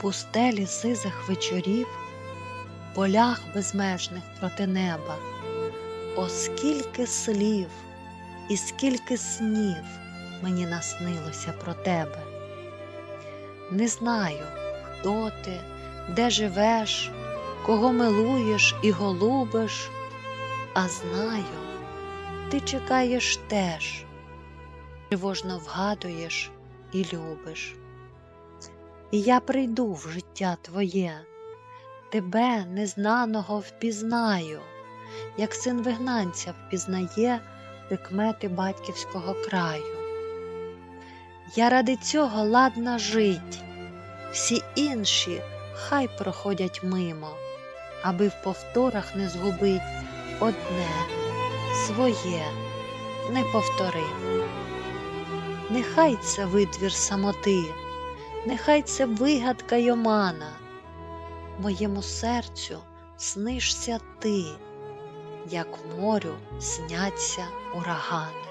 пустелі сизих вечорів, полях безмежних проти неба, о скільки слів і скільки снів мені наснилося про тебе. Не знаю, хто ти, де живеш, кого милуєш і голубиш, а знаю, ти чекаєш теж, тривожно вгадуєш і любиш. І я прийду в життя твоє, тебе незнаного впізнаю, як син вигнанця впізнає прикмети батьківського краю. Я ради цього ладна жить, всі інші хай проходять мимо, аби в повторах не згубить одне своє неповторимо. Нехай це витвір самоти, нехай це вигадка Йомана, моєму серцю снишся ти, як морю сняться урагани.